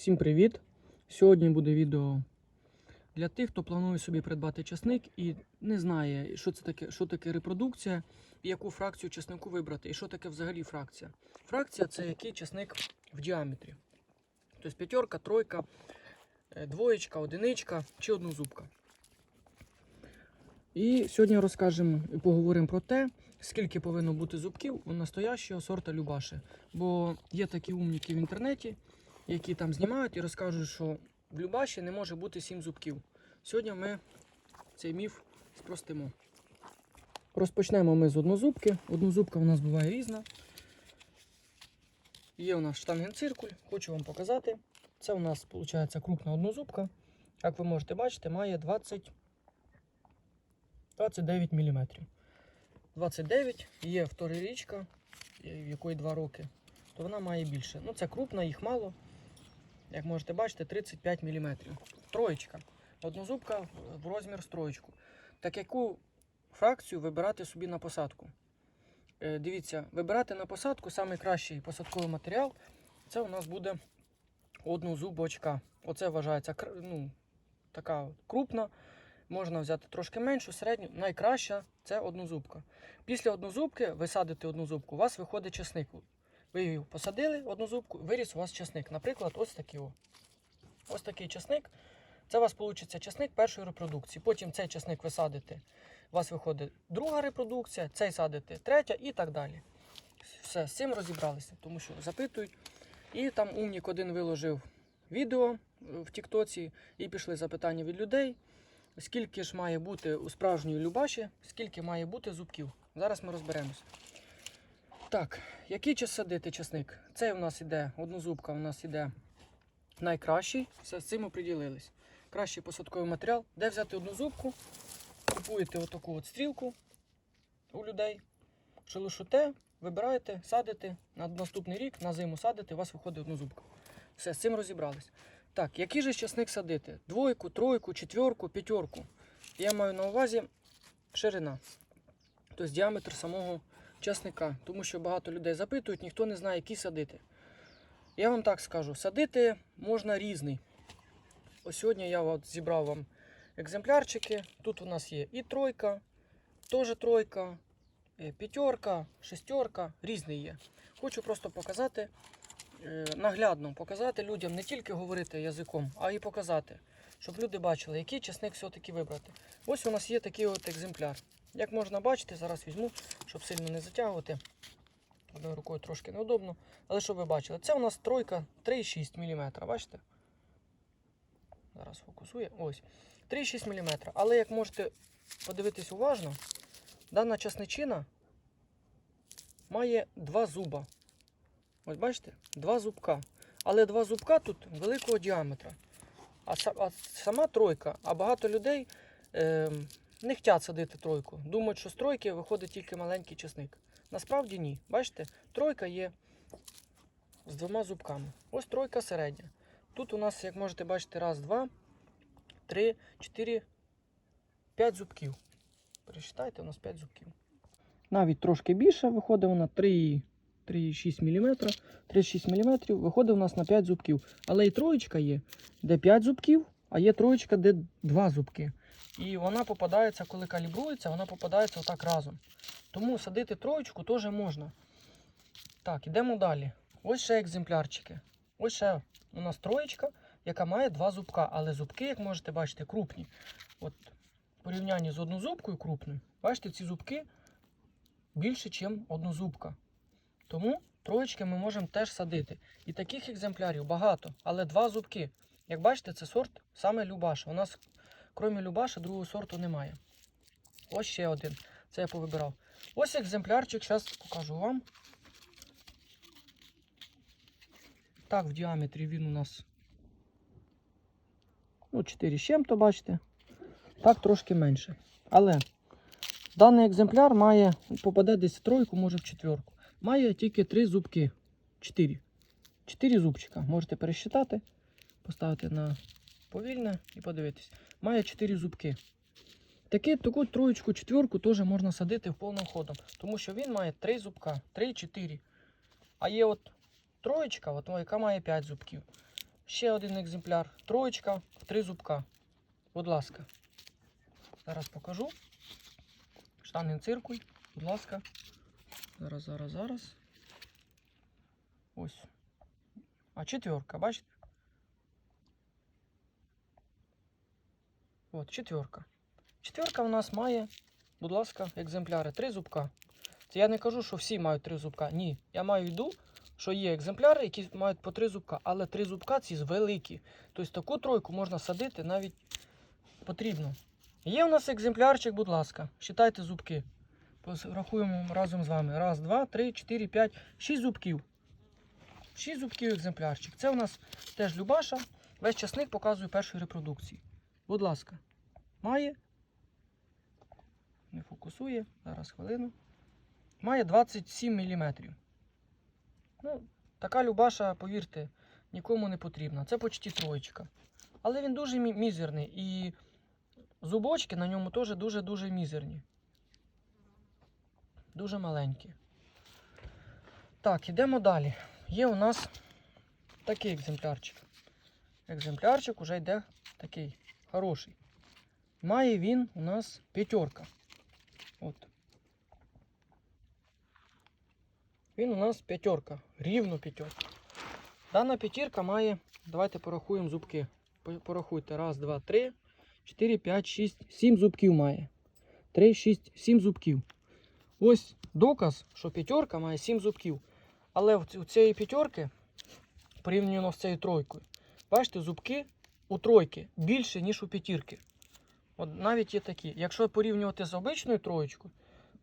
Всім привіт! Сьогодні буде відео для тих, хто планує собі придбати часник і не знає, що це таке, що таке репродукція, яку фракцію часнику вибрати, і що таке взагалі фракція. Фракція це який часник в діаметрі. Тобто п'ятерка, тройка, е, двоєчка, одиничка чи однозубка. І сьогодні розкажемо і поговоримо про те, скільки повинно бути зубків у настоящого сорта Любаши. Бо є такі умніки в інтернеті, які там знімають і розкажуть, що в Любаші не може бути 7 зубків. Сьогодні ми цей міф спростимо. Розпочнемо ми з однозубки. Однозубка у нас буває різна. Є у нас штангенциркуль, хочу вам показати. Це у нас виходить крупна однозубка. Як ви можете бачити, має 20, 29 мм. 29 є вторирічка, в якої 2 роки, то вона має більше. Ну, це крупна, їх мало. Як можете бачити, 35 мм. Троєчка. Однозубка в розмір з троєчку. Так яку фракцію вибирати собі на посадку? Е, дивіться, вибирати на посадку найкращий посадковий матеріал це у нас буде однозубочка. Оце вважається ну, така крупна. Можна взяти трошки меншу, середню. Найкраща це однозубка. Після однозубки ви садите однозубку, у вас виходить часник. Ви її посадили однозубку, виріс у вас часник. Наприклад, ось такий. Ось такий часник. Це у вас вийде часник першої репродукції. Потім цей часник ви садите. У вас виходить друга репродукція, цей садите третя і так далі. Все, з цим розібралися, тому що запитують. І там умнік один виложив відео в Тіктоці, і пішли запитання від людей. Скільки ж має бути у справжньої любаші, скільки має бути зубків. Зараз ми розберемось. Так, який час садити часник? Це у нас іде, однозубка у нас іде найкращий. Все, з цим оприділились. Кращий посадковий матеріал. Де взяти однозубку? Купуєте отаку от стрілку у людей. Шелушуте, вибираєте, садите на наступний рік, на зиму садите, у вас виходить однозубка. Все, з цим розібрались. Так, який же часник садити? Двойку, тройку, четверку, п'ятерку. Я маю на увазі ширина. Тобто діаметр самого часника. Тому що багато людей запитують, ніхто не знає, який садити. Я вам так скажу: садити можна різний. Ось сьогодні я от зібрав вам екземплярчики. Тут у нас є і тройка, теж тройка, е, п'ятерка, шестерка, різний є. Хочу просто показати е, наглядно показати людям, не тільки говорити язиком, а й показати, щоб люди бачили, який часник все-таки вибрати. Ось у нас є такий от екземпляр. Як можна бачити, зараз візьму, щоб сильно не затягувати. Одною рукою трошки неудобно. Але щоб ви бачили, це у нас тройка 3,6 мм. Бачите? Зараз фокусує. Ось. 3,6 мм. Але як можете подивитись уважно, дана часничина має два зуба. Ось бачите, два зубка. Але два зубка тут великого діаметра. А, сама тройка, а багато людей е, не хочуть садити тройку. Думають, що з тройки виходить тільки маленький часник. Насправді ні. Бачите, тройка є з двома зубками. Ось тройка середня. Тут у нас, як можете бачити, раз, два, три, чотири, п'ять зубків. Пересчитайте, у нас п'ять зубків. Навіть трошки більше виходить вона 3, 3,6 мм. 36 мм виходить у нас на 5 зубків. Але і троєчка є, де 5 зубків, а є троєчка, де 2 зубки. І вона попадається, коли калібрується, вона попадається отак разом. Тому садити троєчку теж можна. Так, ідемо далі. Ось ще екземплярчики. Ось ще у нас троєчка, яка має два зубка. Але зубки, як можете бачити, крупні. От порівнянні з однозубкою крупною, бачите, ці зубки більше, ніж однозубка. Тому троєчки ми можемо теж садити. І таких екземплярів багато, але два зубки. Як бачите, це сорт саме Любаша. У нас, крім Любаша, другого сорту немає. Ось ще один. Це я повибирав. Ось екземплярчик, зараз покажу вам. Так, в діаметрі він у нас ну, 4 з чим-то, бачите. Так, трошки менше. Але даний екземпляр має, попаде десь в тройку, може в четверку. Має тільки три зубки. Чотири. Чотири зубчика. Можете пересчитати, поставити на повільне і подивитись. Має чотири зубки. Такі, таку троєчку, четверку теж можна садити в повним ходом, тому що він має три зубка, три-чотири. А є от троєчка, от, яка має 5 зубків. Ще один екземпляр. Троєчка три зубка. Будь ласка. Зараз покажу. Штанин циркуль, будь ласка. Зараз, зараз, зараз. Ось. А четверка, бачите? От, четверка. Четверка у нас має, будь ласка, екземпляри. Три зубка. Це я не кажу, що всі мають три зубка. Ні. Я маю виду, що є екземпляри, які мають по три зубка, але три зубка ці великі. Тобто таку тройку можна садити навіть потрібно. Є у нас екземплярчик, будь ласка. Считайте зубки. Рахуємо разом з вами. Раз, два, три, чотири, п'ять, шість зубків. Шість зубків екземплярчик. Це у нас теж Любаша. Весь часник показує першої репродукції. Будь ласка. Має. Не фокусує. Зараз хвилину. Має 27 мм. Ну, така Любаша, повірте, нікому не потрібна. Це почти троєчка. Але він дуже мізерний. І зубочки на ньому теж дуже-дуже мізерні. Дуже маленькі. Так, йдемо далі. Є у нас такий екземплярчик. Екземплярчик уже йде такий хороший. Має він у нас п'ятерка. От. Він у нас п'ятерка. Рівно п'ятерка. Дана п'ятірка має. Давайте порахуємо зубки. Порахуйте. Раз, два, три, чотири, п'ять, шість, сім зубків має. Три, шість, сім зубків. Ось доказ, що п'ятерка має сім зубків. Але у цієї п'ятерки, порівняно з цією тройкою, бачите, зубки у тройки більше, ніж у п'ятірки. От навіть є такі. Якщо порівнювати з обичною троєчкою,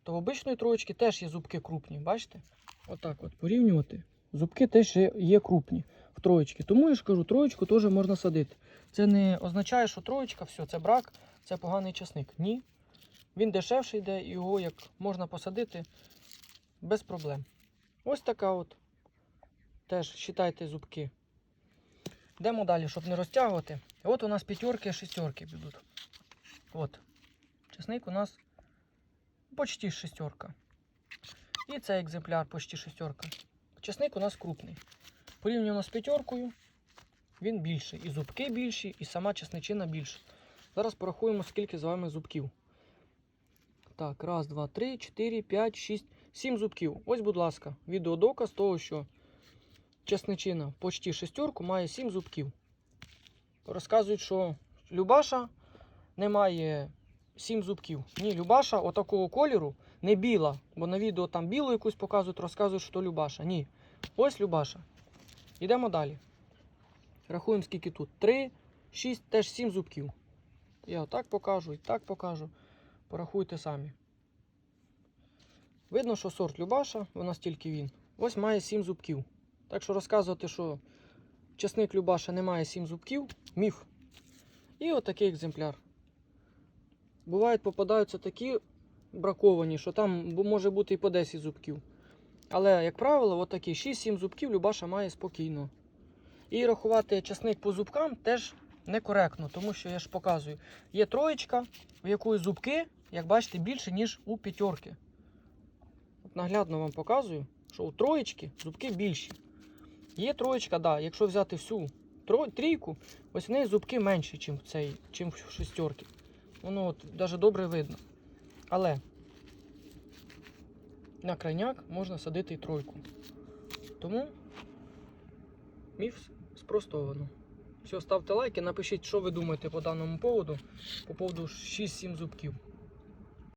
то в обичної троєчки теж є зубки крупні. Бачите? Отак от порівнювати. Зубки теж є- крупні в троєчки. Тому я ж кажу, троєчку теж можна садити. Це не означає, що троєчка, все, це брак, це поганий часник. Ні. Він дешевший йде, його як можна посадити без проблем. Ось така от. Теж считайте зубки. Йдемо далі, щоб не розтягувати. От у нас п'ятерки, шестерки будуть. От. Часник у нас почти шестерка. І цей екземпляр почти шестерка. Часник у нас крупний. Порівняно з п'ятеркою, він більший. І зубки більші, і сама часничина більша. Зараз порахуємо, скільки з вами зубків. Так, раз, два, три, чотири, п'ять, шість, сім зубків. Ось, будь ласка, відеодоказ того, що часничина почти шестерку має сім зубків. Розказують, що Любаша не має сім зубків. Ні, Любаша отакого кольору не біла, бо на відео там білу якусь показують, розказують, що Любаша. Ні. Ось Любаша. Йдемо далі. Рахуємо, скільки тут. 3, 6, теж 7 зубків. Я отак покажу і так покажу. Порахуйте самі. Видно, що сорт Любаша, у нас тільки він. Ось має 7 зубків. Так що розказувати, що часник Любаша не має 7 зубків, міф. І отакий екземпляр. Бувають, попадаються такі браковані, що там може бути і по 10 зубків. Але, як правило, отакі 6-7 зубків Любаша має спокійно. І рахувати часник по зубкам теж некоректно, тому що я ж показую. Є троєчка, в якої зубки, як бачите, більше, ніж у п'ятерки. От наглядно вам показую, що у троєчки зубки більші. Є троєчка, да, якщо взяти всю трійку, ось в неї зубки менші, чим в цей, чим в шестерки. Воно от навіть добре видно. Але на крайняк можна садити і тройку. Тому міф спростовано. Все, ставте лайки, напишіть, що ви думаєте по даному поводу, по поводу 6-7 зубків.